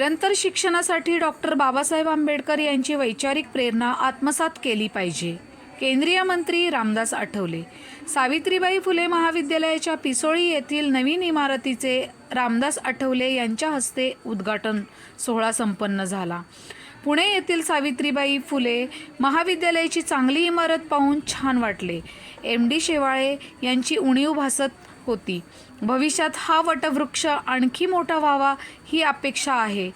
निरंतर शिक्षणासाठी डॉक्टर बाबासाहेब आंबेडकर यांची वैचारिक प्रेरणा आत्मसात केली पाहिजे. केंद्रीय मंत्री रामदास आठवले. सावित्रीबाई फुले महाविद्यालयाच्या पिसोळी येथील नवीन इमारतीचे रामदास आठवले यांच्या हस्ते उद्घाटन सोहळा संपन्न झाला. पुणे येथील सावित्रीबाई फुले महाविद्यालयाची चांगली इमारत पाहून छान वाटले. एम डी शेवाळे यांची उणीव भासत होती. भविष्यात हा वटवृक्ष आणखी मोठा व्हावा ही अपेक्षा आहे.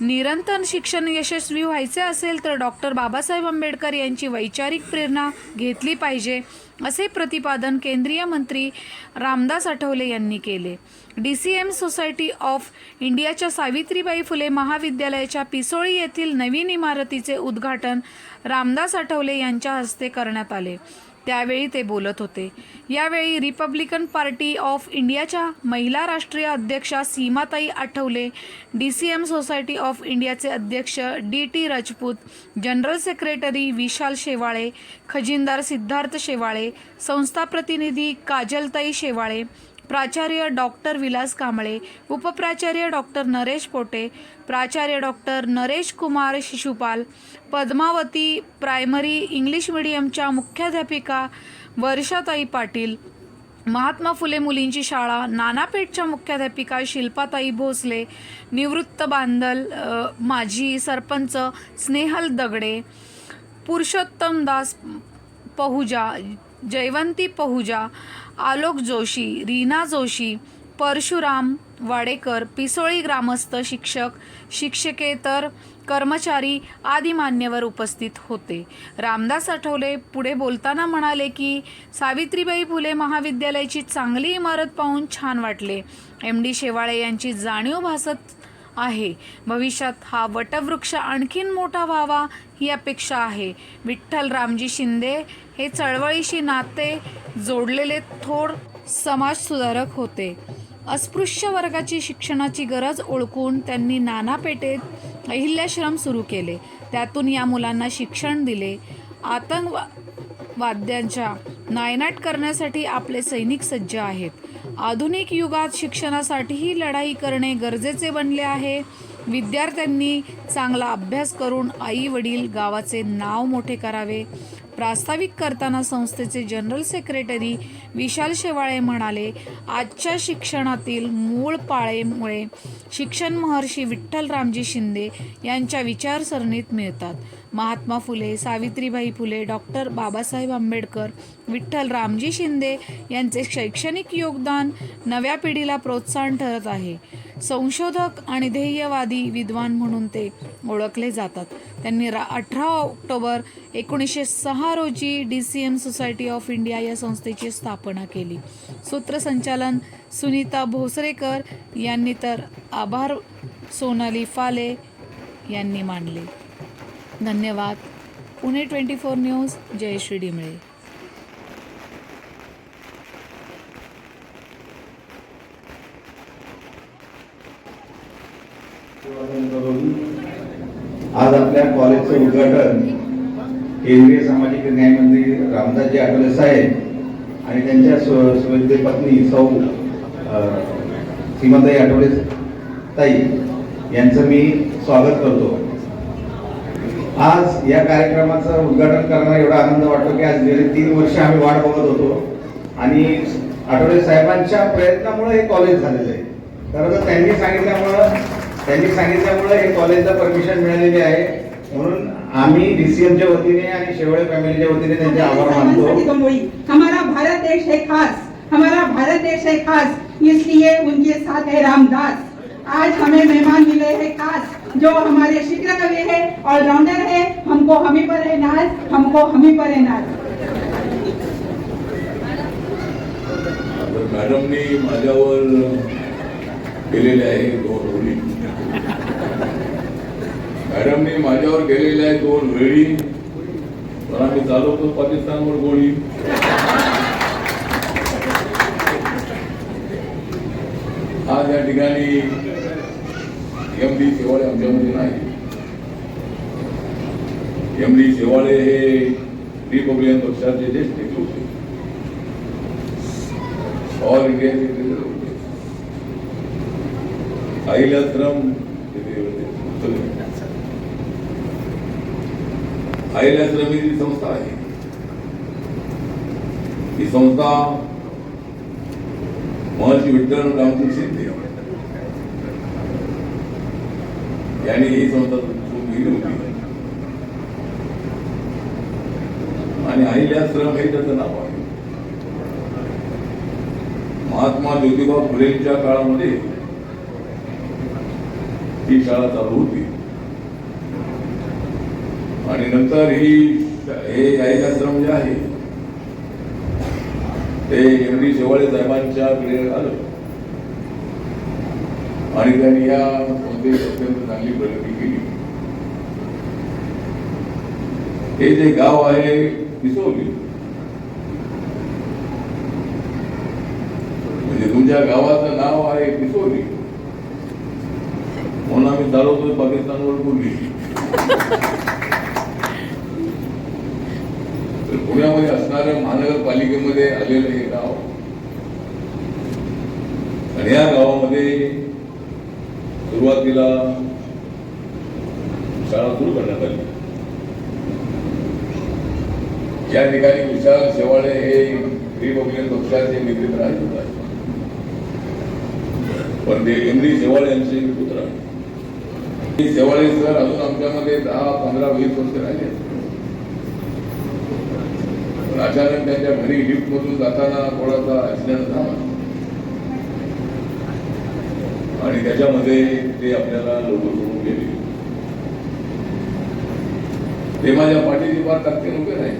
निरंतर शिक्षण यशस्वी व्हायचे असेल तर डॉक्टर बाबासाहेब आंबेडकर यांची वैचारिक प्रेरणा घेतली पाहिजे असे प्रतिपादन केंद्रीय मंत्री रामदास आठवले यांनी केले. D C M society of इंडियाच्या सावित्रीबाई फुले महाविद्यालयाच्या पिसोळी येथील नवीन इमारतीचे उद्घाटन रामदास आठवले यांच्या हस्ते करण्यात आले. त्यावेळी ते बोलत होते. यावेळी रिपब्लिकन पार्टी ऑफ इंडियाच्या महिला राष्ट्रीय अध्यक्षा सीमाताई Athawale D C M society of इंडियाचे अध्यक्ष D T Rajput general secretary Vishal Shewale खजिनदार Siddharth Shewale संस्था प्रतिनिधी काजलताई शेवाळे प्राचार्य डॉक्टर विलास कांबळे उपप्राचार्य डॉक्टर नरेश पोटे प्राचार्य doctor Naresh Kumar Shishupal Padmavati primary English मिडियमच्या मुख्याध्यापिका वर्षाताई पाटील महात्मा फुले मुलींची शाळा नानापेठच्या मुख्याध्यापिका शिल्पाताई भोसले निवृत्त बांदल माजी सरपंच स्नेहल दगडे पुरुषोत्तम दास पहुजा जयवंती पहुजा आलोक जोशी रीना जोशी परशुराम वाडेकर पिसोळी ग्रामस्थ शिक्षक शिक्षकेतर कर्मचारी आदी मान्यवर उपस्थित होते. रामदास आठवले पुढे बोलताना म्हणाले की सावित्रीबाई फुले महाविद्यालयाची चांगली इमारत पाहून छान वाटले. एम डी शेवाळे यांची जाणीव भासत आहे. भविष्यात हा वटवृक्ष आणखीन मोठा व्हावा ही अपेक्षा आहे. विठ्ठल रामजी शिंदे हे चळवळीशी नाते जोडलेले थोर समाजसुधारक होते. अस्पृश्य वर्गाची शिक्षणाची गरज ओळखून त्यांनी नाना पेठेत अहिल्याश्रम सुरू केले. त्यातून या मुलांना शिक्षण दिले. आतंकवाद्यांच्या नायनाट करण्यासाठी आपले सैनिक सज्ज आहेत. आधुनिक युगात शिक्षणासाठीही लढाई करणे गरजेचे बनले आहे. विद्यार्थ्यांनी चांगला अभ्यास करून आई वडील गावाचे नाव मोठे करावे. प्रास्ताविक करताना संस्थेचे जनरल सेक्रेटरी विशाल शेवाळे म्हणाले आजच्या शिक्षणातील मूळ पाळेमुळे शिक्षण महर्षी विठ्ठल रामजी शिंदे यांच्या विचारसरणीत मिळतात. महात्मा फुले सावित्रीबाई फुले डॉक्टर बाबासाहेब आंबेडकर विठ्ठल रामजी शिंदे यांचे शैक्षणिक योगदान नव्या पिढीला प्रोत्साहन ठरत आहे. संशोधक आणि ध्येयवादी विद्वान म्हणून ते ओळखले जातात. त्यांनी रा अठरा ऑक्टोबर एकोणीसशे सहा रोजी D C M society of India या संस्थेची स्थापना केली. सूत्रसंचालन सुनीता भोसरेकर यांनी तर आभार सोनाली फाले यांनी मानले. धन्यवाद. Pune twenty four news Jayashree Dimle. आज आपल्या कॉलेजचं उद्घाटन केंद्रीय सामाजिक न्याय मंत्री रामदासजी आठवले साहेब आणि त्यांच्या सुविधे पत्नी सौ सीमाताई आठवले ताई यांचं मी स्वागत करतो. आज या कार्यक्रमाचं उद्घाटन करताना एवढा आनंद वाटतो की आज गेले तीन वर्ष आम्ही वाट बघत होतो. आणि आठवले साहेबांच्या प्रयत्नामुळे हे कॉलेज झालेलं आहे. खरं तर त्यांनी सांगितल्यामुळं त्यांनी सांगितल्यामुळे हे कॉलेजला परमिशन मिळालेली आहे. म्हणून आम्ही डीसीएमच्या वतीने आणि शेवळे फॅमिलीच्या वतीने त्यांचे आभार मानतो. हमारा भारत देश है खास. हमारा भारत देश है खास. इसलिए उनके साथ है रामदास. आज हमें मेहमान मिले हैं खास जो हमारे शिक्र कवि है ऑलराउंडर है हमको हमी पर है नाज हमको हमी पर है नाज। मॅडमनी माझ्यावर केलेले आहे ओळी. मॅडमनी माझ्यावर केलेल्या आहे दोन वेळी तर आम्ही चालवतो पाकिस्तानवर गोळी. आज या ठिकाणी एम डी शेवाळे आमच्यामध्ये नाही. एम डी शेवाळे हे रिपब्लिकन पक्षाचे ज्येष्ठ नेते होते. ऑल इंडिया सेक्रेटरी होते अहिल्याश्रम तिथे होते आयल्याश्रम ही संस्था आहे. ही संस्था महर्षी विठ्ठल रामजी शिंदे यांनी ही संस्था सुरू केली होती. आणि अहिल्याश्रम हे त्याचं नाव आहे. महात्मा ज्योतिबा फुलेंच्या काळामध्ये ही शाळा चालू होती. आणि नंतर ही हे अहिल्याश्रम जे आहे ते एम डी शेवाळे साहेबांच्याकडे आलं. आणि त्यांनी या संस्थेत अत्यंत चांगली प्रगती केली. हे जे गाव आहे दिसवली म्हणजे तुमच्या गावाचं नाव आहे पिसोली म्हणून आम्ही चालवतोय पाकिस्तानवर बोलली तर पुण्यामध्ये असणाऱ्या महानगरपालिकेमध्ये आलेलं हे गाव आणि या गावामध्ये सुरुवातीला शाळा सुरू करण्यात आली. या ठिकाणी विशाल शेवाळे हे रिपब्लिकन पक्षाचे नेतृत्व राहत होते पण ते एमडी शेवाळे यांचे पुत्र आहे हे शेवाळे सर अजून आमच्यामध्ये दहा पंधरा वीस वर्ष राहिले पण अचानक त्यांच्या घरी लिफ्ट मधून जाताना थोडासा ऍक्सिडेंट झाला? आणि त्याच्यामध्ये ते आपल्याला लोक सोडून गेले. ते माझ्या पाठीची फार ताकदीने उभे नाही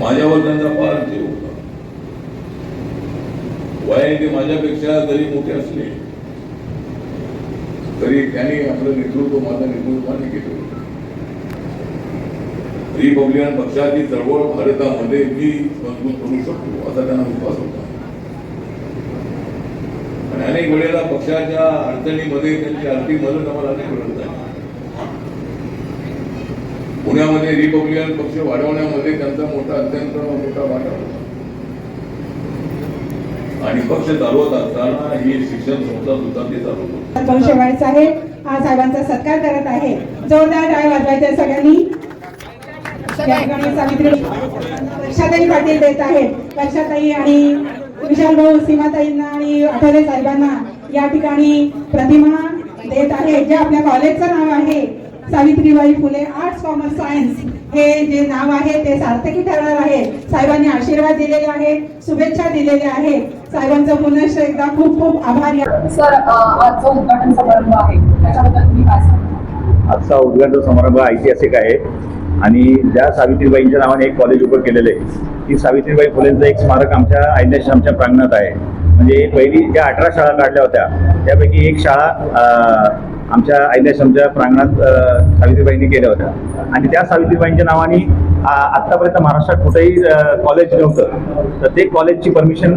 माझ्यावर त्यांचा फार जीव होता. वय ते माझ्यापेक्षा जरी मोठे असले तरी त्यांनी आपलं नेतृत्व माझं नेतृत्वाने केलं. रिपब्लिकन पक्षाची चळवळ भारतामध्ये मी मजबूत करू शकतो असा त्यांना विश्वास होता. आणि अनेक वेळेला पक्षाच्या अडचणीमध्ये त्यांची आर्थिक मदत आम्हाला अनेक वेळेला झाली पुण्यामध्ये रिपब्लिकन पक्ष वाढवण्यामध्ये त्यांचा मोठा अत्यंत मोठा वाटा होता. आणि पक्ष चालवत असताना ही शिक्षण संस्था सुद्धा ते चालवत होते. साहेब हा साहेबांचा सत्कार करत आहे. जोरदार टाळ वाजवायचे सगळ्यांनी. वर्षाताई पाटील देत आहेत. वर्षाताई आणि विशाल भाऊ सीमाताईंना आणि आठवले साहेबांना या ठिकाणी प्रतिमा देत आहे जे आपल्या कॉलेजचं नाव आहे. Savitribai Phule arts commerce science हे जे नाव आहे ते सार्थकी ठरणार आहे. साहेबांनी आशीर्वाद दिलेले आहे शुभेच्छा दिलेल्या आहेत. साहेबांचं पुनश्च एकदा खूप खूप आभार. सर अ, आज जो उद्घाटन समारंभ आहे त्याच्याबद्दल तुम्ही काय सांगा आजचा उद्घाटन समारंभ ऐतिहासिक आहे. आणि ज्या सावित्रीबाईंच्या नावाने एक कॉलेज उभं केलेलं आहे ती सावित्रीबाई फुलेंचं एक स्मारक आमच्या आयल्याश्रमच्या प्रांगणात आहे. म्हणजे पहिली ज्या अठरा शाळा काढल्या होत्या त्यापैकी एक शाळा आमच्या आयल्याश्रमच्या प्रांगणात सावित्रीबाईंनी केल्या होत्या. आणि त्या सावित्रीबाईंच्या नावाने आतापर्यंत महाराष्ट्रात कुठेही कॉलेज नव्हतं. तर ते कॉलेजची परमिशन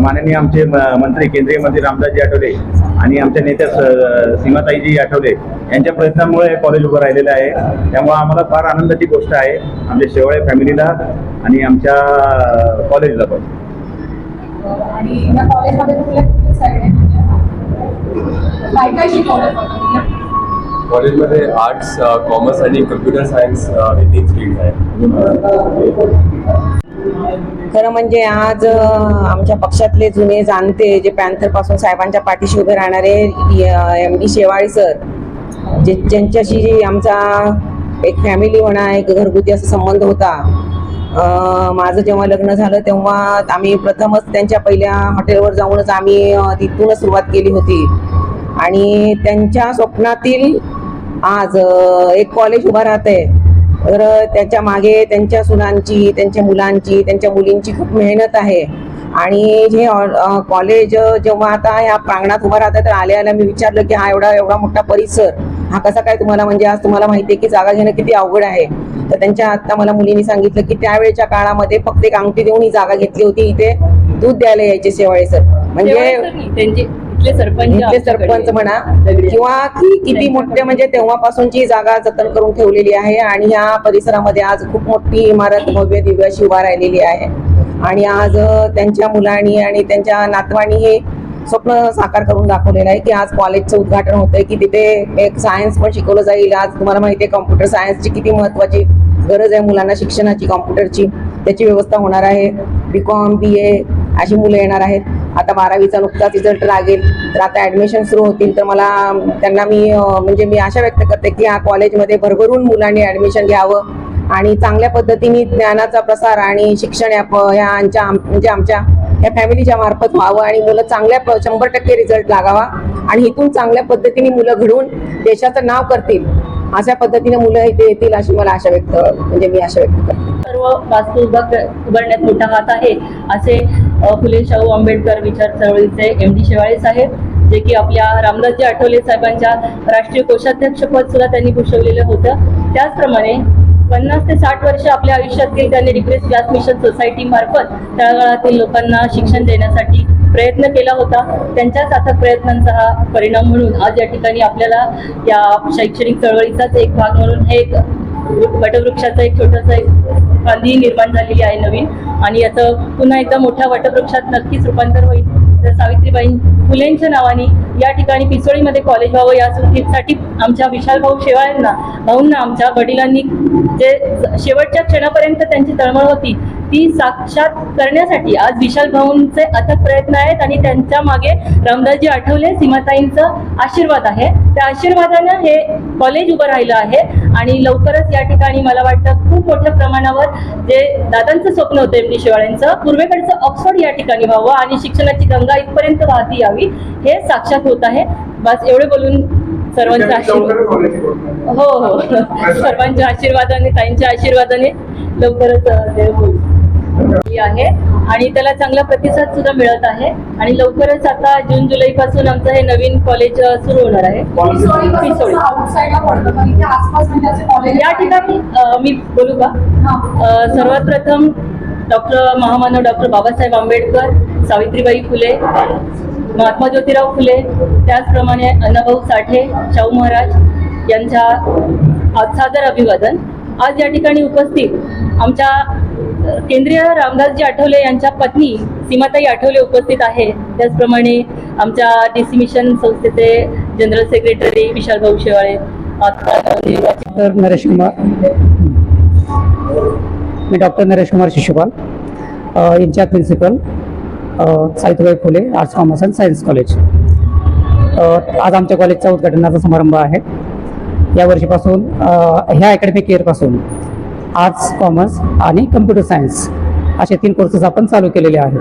माननीय आमचे मंत्री केंद्रीय मंत्री रामदासजी आठवले आणि आमच्या नेत्या सीमाताईजी आठवले. यांच्या प्रयत्नामुळे हे कॉलेज उभं राहिलेलं आहे. त्यामुळे आम्हाला फार आनंदाची गोष्ट आहे. आमच्या शेवळे फॅमिलीला आणि आमच्या कॉलेजला पण. कॉलेजमध्ये काय काय शिकवलं? कॉलेजमध्ये आर्ट्स कॉमर्स आणि कम्प्युटर सायन्स हे तीन खरं म्हणजे आज आमच्या पक्षातले जुने जाणते जे पॅन्थरपासून साहेबांच्या पाठीशी उभे राहणारे एम डी शेवाळी सर जे ज्यांच्याशी जी आमचा एक फॅमिली म्हणा एक घरगुती असा संबंध होता. माझं जेव्हा लग्न झालं तेव्हा आम्ही प्रथमच त्यांच्या पहिल्या हॉटेलवर जाऊनच आम्ही तिथूनच सुरुवात केली होती. आणि त्यांच्या स्वप्नातील आज एक कॉलेज उभा राहतंय. तर त्याच्यामागे त्यांच्या सुनांची त्यांच्या मुलांची त्यांच्या मुलींची खूप मेहनत आहे. आणि हे कॉलेज जेव्हा आता ह्या प्रांगणात उभा राहतं तर आल्या आल्या मी विचारलं की हा एवढा एवढा मोठा परिसर हा कसा काय तुम्हाला म्हणजे आज तुम्हाला माहिती आहे की जागा घेणं किती अवघड आहे. तर त्यांच्या आता मला मुलींनी सांगितलं की त्यावेळेच्या काळामध्ये फक्त एक अंगठी देऊन ही जागा घेतली होती. इथे दूध द्यायला यायचे शेवाळे सर. म्हणजे त्यांची इथले सरपंच सरपंच म्हणा. किंवा ती किती मोठे म्हणजे तेव्हापासूनची जागा जतन करून ठेवलेली आहे आणि ह्या परिसरामध्ये आज खूप मोठी इमारत भव्य दिव्य अशी उभा राहिलेली आहे. आणि आज त्यांच्या मुलांनी आणि त्यांच्या नातवानी हे स्वप्न साकार करून दाखवलेलं आहे की आज कॉलेजचं उद्घाटन होतंय की तिथे एक सायन्स पण शिकवलं जाईल. आज तुम्हाला माहिती आहे कॉम्प्युटर सायन्सची किती महत्वाची गरज आहे मुलांना शिक्षणाची कॉम्प्युटरची त्याची व्यवस्था होणार आहे. बी कॉम बी ए अशी मुलं येणार आहेत. आता बारावीचा नुकताच रिझल्ट लागेल. तर आता ॲडमिशन सुरू होतील. तर मला त्यांना मी म्हणजे मी आशा व्यक्त करते की या कॉलेजमध्ये भरभरून मुलांनी ॲडमिशन घ्यावं. आणि चांगल्या पद्धतीने ज्ञानाचा प्रसार आणि शिक्षण या प- म्हणजे आमच्या या फॅमिलीच्या मार्फत व्हावं आणि मुलं चांगल्या शंभर टक्के रिझल्ट लागावा. आणि इथून चांगल्या पद्धतीने मुलं घडवून देशाचं नाव करतील. अशा पद्धतीने मुलं इथे येतील अशी मला आशा व्यक्त म्हणजे मी आशा व्यक्त करते. सर्व वास्तू उभा उभारण्यात मोठा हात आहे. असे फुले शाहू आंबेडकर विचार चळवळीचे एम डी शेवाळे साहेब जे की आपल्या रामदासजी आठवले साहेबांच्या राष्ट्रीय कोषाध्यक्षपद सुद्धा त्यांनी भूषवलेलं होतं. त्याचप्रमाणे पन्नास ते साठ वर्ष आपल्या आयुष्यातील त्यांनी रिक्वेस्ट व्यास मिशन सोसायटी मार्फत तळागाळातील लोकांना शिक्षण देण्यासाठी प्रयत्न केला होता. त्यांच्याच अथक प्रयत्नांचा हा परिणाम म्हणून आज या ठिकाणी आपल्याला या शैक्षणिक चळवळीचाच एक भाग म्हणून हे एक वटवृक्षाचं एक छोटंसं एक निर्माण झालेली आहे नवीन. आणि याचं पुन्हा एकदा मोठ्या वटवृक्षात नक्कीच रूपांतर होईल. तर सावित्रीबाई फुलेंच्या नावाने या ठिकाणी पिसोळीमध्ये कॉलेज व्हावं या साठी आमच्या विशाल भाऊ शेवाळ्यांना भाऊंना आमच्या वडिलांनी जे शेवटच्या क्षणापर्यंत त्यांची तळमळ होती ती साक्षात करण्यासाठी आज विशाल भाऊंचे अथक प्रयत्न आहेत आणि त्यांच्या मागे रामदासजी आठवले सीमाताईंचं आशीर्वाद आहे. त्या आशीर्वादानं हे कॉलेज उभं राहिलं आहे आणि लवकरच या ठिकाणी मला वाटतं खूप मोठ्या प्रमाणावर जे दादांचं स्वप्न होतं एम डी शेवाळ्यांचं पूर्वेकडचं ऑक्सफोर्ड या ठिकाणी व्हावं आणि शिक्षणाची गंगा इथपर्यंत वाहती यावी हे साक्षात होत आहे. बस एवढे बोलून सर्वांचा आशीर्वाद हो हो. सर्वांच्या आशीर्वादाने ताईंच्या आशीर्वादाने लवकरच ते होईल. आहे. आणि त्याला चांगला प्रतिसाद सुद्धा मिळत आहे. आणि लवकरच आता जून जुलै पासून आमचं हे नवीन कॉलेज सुरू होणार आहे. म्हणजे या ठिकाणी मी बोलू का? सर्वात प्रथम डॉक्टर महामानव डॉक्टर बाबासाहेब आंबेडकर सावित्रीबाई फुले महात्मा ज्योतिराव फुले त्याचप्रमाणे अण्णाभाऊ साठे शाहू महाराज यांच्या सादर अभिवादन. आज या ठिकाणी उपस्थित आमच्या केंद्रीय रामदासजी आठवले यांच्या पत्नी सीमाताई आठवले उपस्थित आहे. त्याचप्रमाणे आमच्या डी सी मिशन संस्थेचे general secretary Vishal Bhau Shewale doctor Naresh Kumar. मी डॉक्टर नरेश कुमार शिशुपाल. यांच्या principal साहित्यबाई Phule arts commerce and science college. आज आमच्या कॉलेजचा उद्घाटनाचा समारंभ आहे. या वर्षीपासून ह्या अकॅडमिक इयरपासून आर्ट्स कॉमर्स आणि कम्प्युटर सायन्स असे तीन कोर्सेस आपण चालू केलेले आहेत.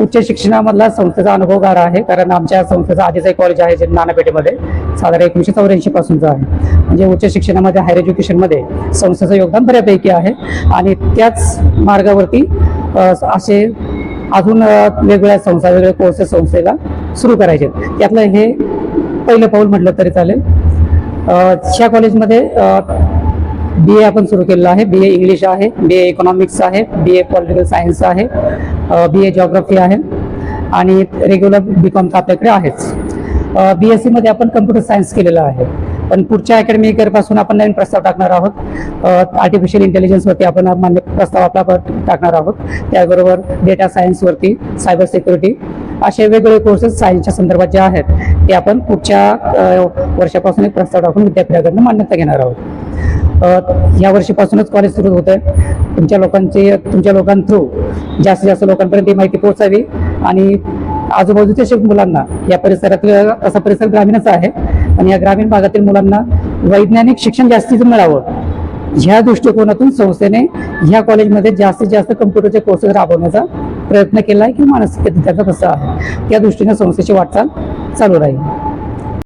उच्च शिक्षणामधला संस्थेचा अनुभव गारा आहे कारण आमच्या संस्थेचं आधीचं एक कॉलेज आहे जे नानापेठेमध्ये साधारण एकोणीशे चौऱ्याऐंशी पासूनचं आहे. म्हणजे उच्च शिक्षणामध्ये हायर एज्युकेशनमध्ये संस्थेचं योगदान बऱ्यापैकी आहे आणि त्याच मार्गावरती असे अजून वेगवेगळ्या संस्था वेगवेगळे कोर्सेस संस्थेला सुरू करायचे त्यातलं हे पहिलं पाऊल म्हटलं तरी चालेल. ह्या कॉलेजमध्ये बी ए आपण सुरू केलेलं आहे. बी ए इंग्लिश आहे बी ए इकॉनॉमिक्स आहे बी ए पॉलिटिकल सायन्स आहे बी ए जॉग्रफी आहे आणि रेग्युलर बी कॉम आपल्याकडे आहेच. बी एस सीमध्ये आपण कम्प्युटर सायन्स केलेलं आहे. पण पुढच्या अकॅडमिक इयरपासून आपण नवीन प्रस्ताव टाकणार आहोत. आर्टिफिशियल इंटेलिजन्सवरती आपण मान्य प्रस्ताव आपला टाकणार आहोत. त्याबरोबर डेटा सायन्सवरती सायबर सिक्युरिटी असे वेगवेगळे कोर्सेस सायन्सच्या संदर्भात जे आहेत ते आपण पुढच्या वर्षापासून एक प्रस्ताव टाकून विद्यापीठाकडनं मान्यता घेणार आहोत. या वर्षीपासूनच कॉलेज सुरू होत आहे तुमच्या लोकांचे तुमच्या लोकांथ्रू जास्तीत जास्त लोकांपर्यंत ही माहिती पोहोचावी. आणि आजूबाजूच्या शिक मुलांना या परिसरातील असा परिसर ग्रामीणच आहे. आणि या ग्रामीण भागातील मुलांना वैज्ञानिक शिक्षण जास्तीचं मिळावं. ह्या दृष्टिकोनातून संस्थेने ह्या कॉलेजमध्ये जास्तीत जास्त कम्प्युटरचे कोर्सेस राबवण्याचा प्रयत्न केला आहे किंवा मानसिक त्याचा कसं आहे. त्या दृष्टीने संस्थेची वाटचाल चालू राहील.